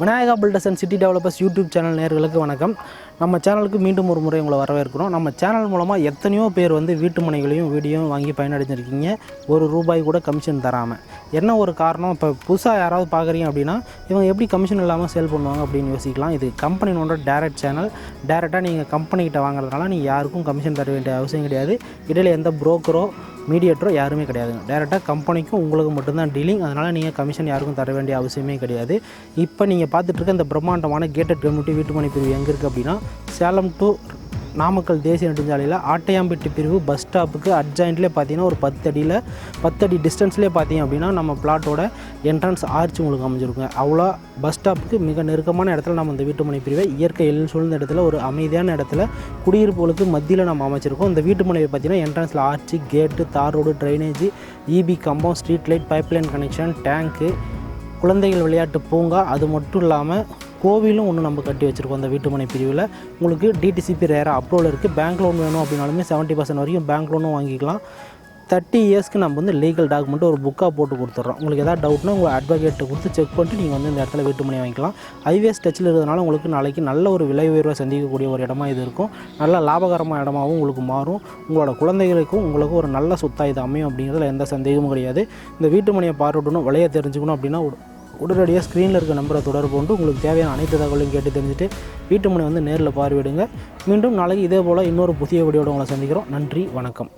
Vinayaka builders and city developers YouTube channel நேர்களுக்கு வணக்கம். நம்ம சேனலுக்கு மீண்டும் ஒரு முறை உங்களை வரவேற்கிறோம். நம்ம சேனல் மூலமாக எத்தனையோ பேர் வந்து வீட்டு மனைகளையும் வீடியோவும் வாங்கி பயனடைஞ்சிருக்கீங்க. ஒரு ரூபாய் கூட கமிஷன் தராமல் என்ன ஒரு காரணம்? இப்போ புதுசாக யாராவது பார்க்குறீங்க அப்படின்னா இவங்க எப்படி கமிஷன் இல்லாமல் சேல் பண்ணுவாங்க அப்படின்னு யோசிக்கலாம். இது கம்பெனினோட டேரக்ட் சேனல் டேரெக்டாக நீங்கள் கம்பெனிக்கிட்ட வாங்குறதுனால நீங்கள் யாருக்கும் கமிஷன் தர வேண்டிய அவசியம் கிடையாது. இடையில எந்த புரோக்கரோ மீடியேட்டரோ யாருமே கிடையாதுங்க டேரெக்டாக கம்பெனிக்கும் உங்களுக்கு மட்டும்தான் டீலிங் அதனால் நீங்கள் கமிஷன் யாருக்கும் தர வேண்டிய அவசியமே கிடையாது. இப்போ நீங்கள் பார்த்துட்டு இருக்க இந்த பிரம்மாண்டமான கேட்டட் கம்யூனிட்டி வீட்டுமனை பிரிவு எங்கே இருக்குது அப்படின்னா சேலம் டு நாமக்கல் தேசிய நெடுஞ்சாலையில் ஆட்டையாம்பட்டி பிரிவு பஸ் ஸ்டாப்புக்கு அட்ஜாயின்ட்லேயே பார்த்தீங்கன்னா ஒரு பத்து அடியில் பத்து அடி டிஸ்டன்ஸ்லேயே பார்த்தீங்க அப்படின்னா நம்ம பிளாட்டோட என்ட்ரன்ஸ் ஆர்ச்சி உங்களுக்கு அமைஞ்சிருக்குங்க அவ்வளோ பஸ் ஸ்டாப்புக்கு மிக நெருக்கமான இடத்துல நம்ம இந்த வீட்டுமனை பிரிவை இயற்கை எழில் சூழ்ந்த இடத்துல ஒரு அமைதியான இடத்துல குடியிருப்புகளுக்கு மத்தியில் நம்ம அமைச்சிருக்கோம். இந்த வீட்டுமனை பார்த்தீங்கன்னா என்ட்ரன்ஸில் arch gate tar road drainage EB கம்பம் ஸ்ட்ரீட் லைட் பைப்லைன் கனெக்ஷன் டேங்க்கு குழந்தைகள் விளையாட்டு பூங்கா அது மட்டும் இல்லாமல் கோவிலும் ஒன்று நம்ம கட்டி வச்சுருக்கோம் அந்த வீட்டுமனை பிரிவில். உங்களுக்கு டிடிசிபி ரேராக அப்ரூவல் இருக்குது பேங்க் லோன் வேணும் அப்படின்னாலுமே செவன்ட்டி பர்சன்ட் வரைக்கும் பேங்க் லோனும் வாங்கிக்கலாம். தேர்ட்டி இயர்ஸ்க்கு நம்ம வந்து லீகல் டாக்குமெண்ட் ஒரு புக்காக போட்டு கொடுத்துட்றோம் உங்களுக்கு எதாவது டவுட்னா உங்கள் அட்வொகேட்டை கொடுத்து செக் பண்ணிட்டு நீங்கள் வந்து இந்த இடத்துல வீட்டுமனை வாங்கிக்கலாம். ஹைவேஸ் டச்சில் இருக்கிறதுனால உங்களுக்கு நாளைக்கு நல்ல ஒரு விலை உயர்வை சந்திக்கக்கூடிய ஒரு இடமா இது இருக்கும். நல்ல லாபகரமான இடமாவும் உங்களுக்கு மாறும். உங்களோட குழந்தைகளுக்கும் உங்களுக்கு ஒரு நல்ல சொத்தாக இது அமையும் அப்படிங்கிறதுல எந்த சந்தேகமும் கிடையாது. இந்த வீட்டுமனையை பார்வையிடணும் விலையை தெரிஞ்சுக்கணும் அப்படின்னா உடனடியாக ஸ்க்ரீனில் இருக்க நம்பரை தொடர்பு கொண்டு உங்களுக்கு தேவையான அனைத்து தகவலையும் கேட்டு தெரிஞ்சுட்டு வீட்டு மனை வந்து நேரில் பார்வையிடுங்க. மீண்டும் நாளைக்கு இதே போல் இன்னொரு புதிய வீடியோட உங்களை சந்திக்கிறோம். நன்றி வணக்கம்.